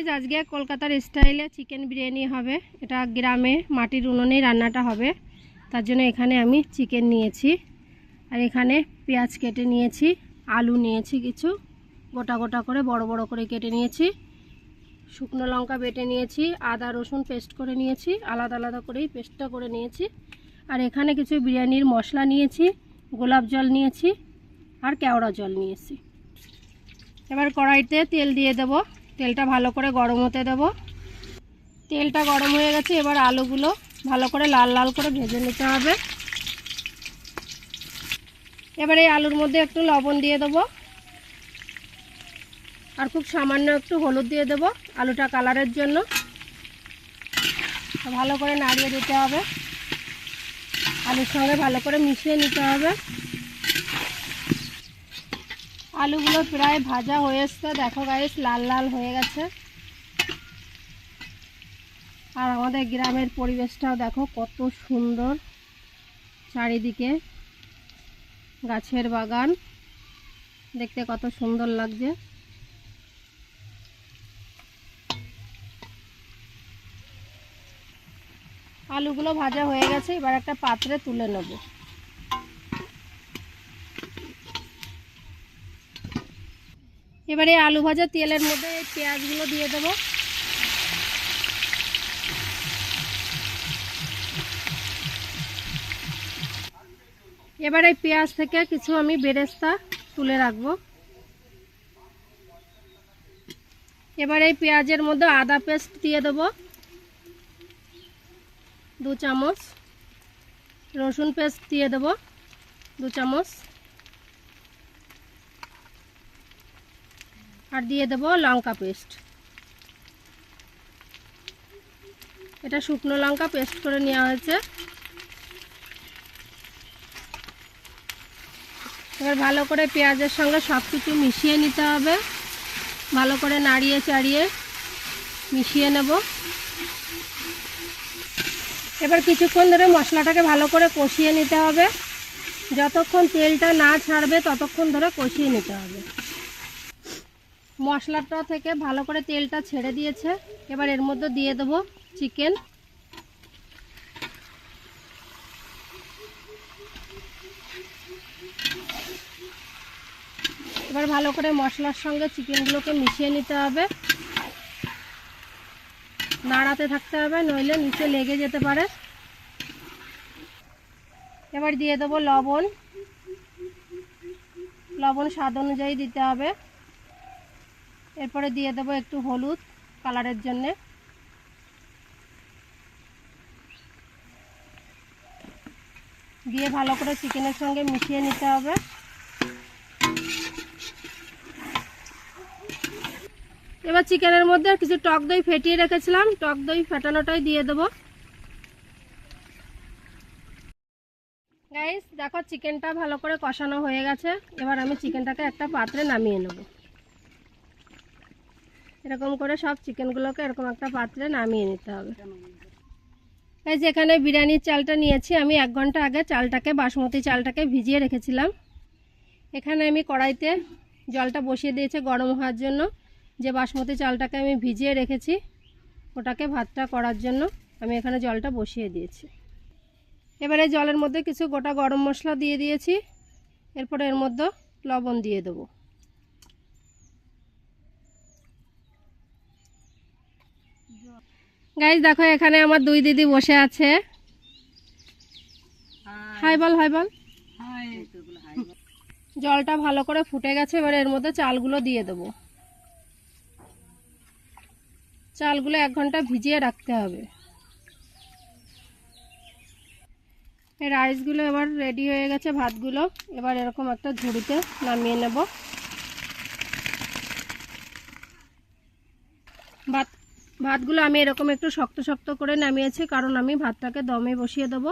Guys আজকে কলকাতার স্টাইলে চিকেন বিরিয়ানি হবে। এটা গ্রামে মাটির উনুনেই রান্নাটা হবে। তার জন্য এখানে আমি চিকেন নিয়েছি। আর এখানে পেঁয়াজ কেটে নিয়েছি, আলু নিয়েছি কিছু। গোটা গোটা করে, বড় বড় করে কেটে নিয়েছি। শুকনো লঙ্কা বেটে নিয়েছি, আদা রসুন পেস্ট করে নিয়েছি, আলাদা আলাদা করেই পেস্টটা করে নিয়েছি। আর এখানে কিছু বিরিয়ানির মশলা নিয়েছি, গোলাপ জল নিয়েছি আর কেওড়া জল নিয়েছি। এবার কড়াইতে তেল দিয়ে দেব। তেলটা ভালো করে গরম হতে দেব। তেলটা গরম হয়ে গেছে, এবার আলুগুলো ভালো করে লাল লাল করে ভেজে নিতে হবে। এবার এই আলুর মধ্যে একটু লবণ দিয়ে দেবো। আর খুব সামান্য একটু হলুদ দিয়ে দেবো আলুটা কালারের জন্য। ভালো করে নাড়িয়ে দিতে হবে। আলুর সঙ্গে ভালো করে মিশিয়ে নিতে হবে। আলুগুলো প্রায় ভাজা হয়ে এসছে। দেখো গাইস লাল লাল হয়ে গেছে। আর আমাদের গ্রামের পরিবেশটাও দেখো কত সুন্দর। চারিদিকে গাছের বাগান। দেখতে কত সুন্দর লাগছে। আলুগুলো ভাজা হয়ে গেছে, এবার একটা পাত্রে তুলে নেব। এবারে আলু ভাজা তেলের মধ্যে পেঁয়াজগুলো দিয়ে দেবো। এবার এই পেঁয়াজ থেকে কিছু আমি বেরেস্তা তুলে রাখব। এবার এই পেঁয়াজের মধ্যে আদা পেস্ট দিয়ে দেবো। দু চামচ রসুন পেস্ট দিয়ে দেবো। দু চামচ আর দিয়ে দেবো লঙ্কা পেস্ট। এটা শুকনো লঙ্কা পেস্ট করে নেওয়া হয়েছে। এবার ভালো করে পেঁয়াজের সঙ্গে সব কিছু মিশিয়ে নিতে হবে। ভালো করে নাড়িয়ে চাড়িয়ে মিশিয়ে নেব। এবার কিছুক্ষণ ধরে মশলাটাকে ভালো করে কষিয়ে নিতে হবে। যতক্ষণ তেলটা না ছাড়বে ততক্ষণ ধরে কষিয়ে নিতে হবে। মশলাটা থেকে ভালো করে তেলটা ছেড়ে দিয়েছে। এবার এর মধ্যে দিয়ে দেবো চিকেন। এবার ভালো করে মশলার সঙ্গে চিকেনগুলোকে মিশিয়ে নিতে হবে। নাড়াতে থাকতে হবে, নইলে নিচে লেগে যেতে পারে। এবার দিয়ে দেবো লবণ। লবণ স্বাদ অনুযায়ী দিতে হবে। এরপরে দিয়ে দেবো একটু হলুদ কালারের জন্যে। দিয়ে ভালো করে চিকেনের সঙ্গে মিশিয়ে নিতে হবে। এবার চিকেনের মধ্যে কিছু টক দই ফেটিয়ে রেখেছিলাম। টক দই ফেটানোটাই দিয়ে দেবো। গাইস দেখো, চিকেনটা ভালো করে কষানো হয়ে গেছে। এবার আমি চিকেনটাকে একটা পাত্রে নামিয়ে নেব। এরকম করে সব চিকেনগুলোকে এরকম একটা পাত্রে নামিয়ে নিতে হবে। এই যেখানে বিরিয়ানির চালটা নিয়েছি, আমি এক ঘণ্টা আগে চালটাকে, বাসমতি চালটাকে ভিজিয়ে রেখেছিলাম। এখানে আমি কড়াইতে জলটা বসিয়ে দিয়েছে গরম হওয়ার জন্য। যে বাসমতি চালটাকে আমি ভিজিয়ে রেখেছি, ওটাকে ভাতটা করার জন্য আমি এখানে জলটা বসিয়ে দিয়েছি। এবারে জলের মধ্যে কিছু গোটা গরম মশলা দিয়ে দিয়েছি। এরপরে এর মধ্যে লবণ দিয়ে দেবো। গাইজ দেখো এখানে আমার দুই দিদি বসে আছে। হাই বল হাই বল। জলটা ভালো করে ফুটে গেছে এবার এর মধ্যে চালগুলো দিয়ে দেবো। চালগুলো এক ঘণ্টা ভিজিয়ে রাখতে হবে। এই রাইসগুলো এবার রেডি হয়ে গেছে ভাতগুলো। এবার এরকম একটা ঝুড়িতে নামিয়ে নেব। ভাত ভাতগুলো আমি এরকম একটু শক্ত শক্ত করে নামিয়েছি, কারণ আমি ভাতটাকে দমে বসিয়ে দেবো।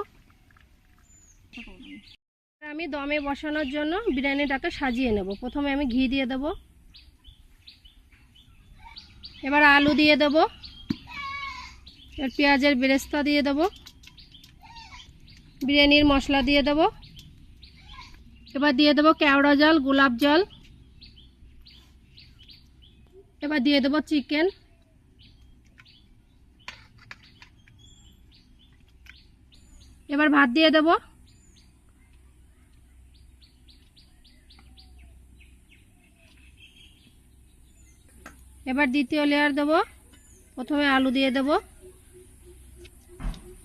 আমি দমে বসানোর জন্য বিরিয়ানিটাকে সাজিয়ে নেব। প্রথমে আমি ঘি দিয়ে দেব। এবার আলু দিয়ে দেব। এর পেঁয়াজের বেরেস্তা দিয়ে দেব। বিরিয়ানির মশলা দিয়ে দেব। এবার দিয়ে দেবো কেওড়া জল, গোলাপ জল। এবার দিয়ে দেবো চিকেন। এবার ভাত দিয়ে দেব। এবার দ্বিতীয় লেয়ার দেব। প্রথমে আলু দিয়ে দেব।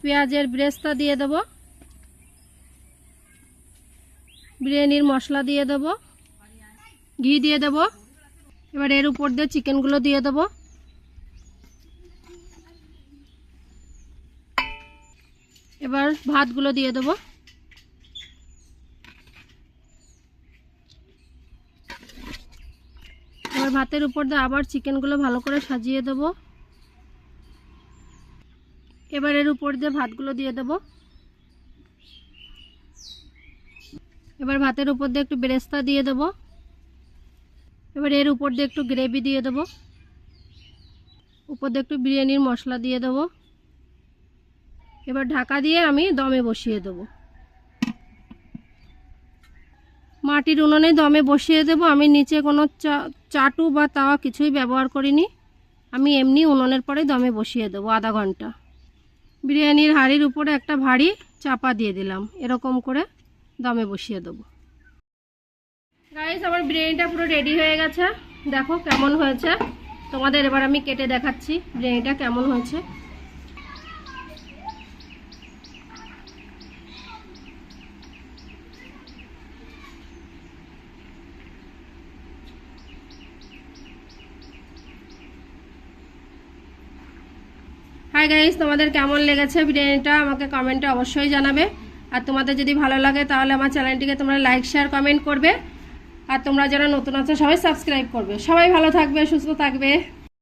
পেঁয়াজের ব্রেস্তা দিয়ে দেব। বিরিয়ানির মশলা দিয়ে দেব। ঘি দিয়ে দেব। এবার এর উপর দিয়ে চিকেনগুলো দিয়ে দেব। এবার ভাতগুলো দিয়ে দেব। এবার ভাতের উপর দিয়ে আবার চিকেনগুলো ভালো করে সাজিয়ে দেব। এবার এর উপর দিয়ে ভাতগুলো দিয়ে দেব। এবার ভাতের উপর দিয়ে একটু বেরেস্তা দিয়ে দেব। এবার এর উপর দিয়ে একটু গ্রেভি দিয়ে দেব। উপর দিয়ে একটু বিরিয়ানির মশলা দিয়ে দেব। এবার ঢাকা দিয়ে আমি দমে বসিয়ে দেব। মাটির উনুনে দমে বসিয়ে দেব। আমি নিচে কোনো চাটু বা তাওয়া কিছুই ব্যবহার করিনি। আমি এমনি উনুনের পরে দমে বসিয়ে দেবো আধা ঘণ্টা। বিরিয়ানির হাঁড়ির উপরে একটা ভারী চাপা দিয়ে দিলাম। এরকম করে দমে বসিয়ে দেবো। গাইস আমার বিরিয়ানিটা পুরো রেডি হয়ে গেছে। দেখো কেমন হয়েছে। তোমাদের এবার আমি কেটে দেখাচ্ছি বিরিয়ানিটা কেমন হয়েছে। হাই গাইস তোমাদের কেমন লেগেছে বিরিয়ানিটা? আমাকে কমেন্টে অবশ্যই জানাবে। আর তোমাদের যদি ভালো লাগে, তাহলে আমার চ্যানেলটিকে তোমরা লাইক শেয়ার কমেন্ট করবে। আর তোমরা যারা নতুন আছো, সবাই সাবস্ক্রাইব করবে। সবাই ভালো থাকবে, সুস্থ থাকবে।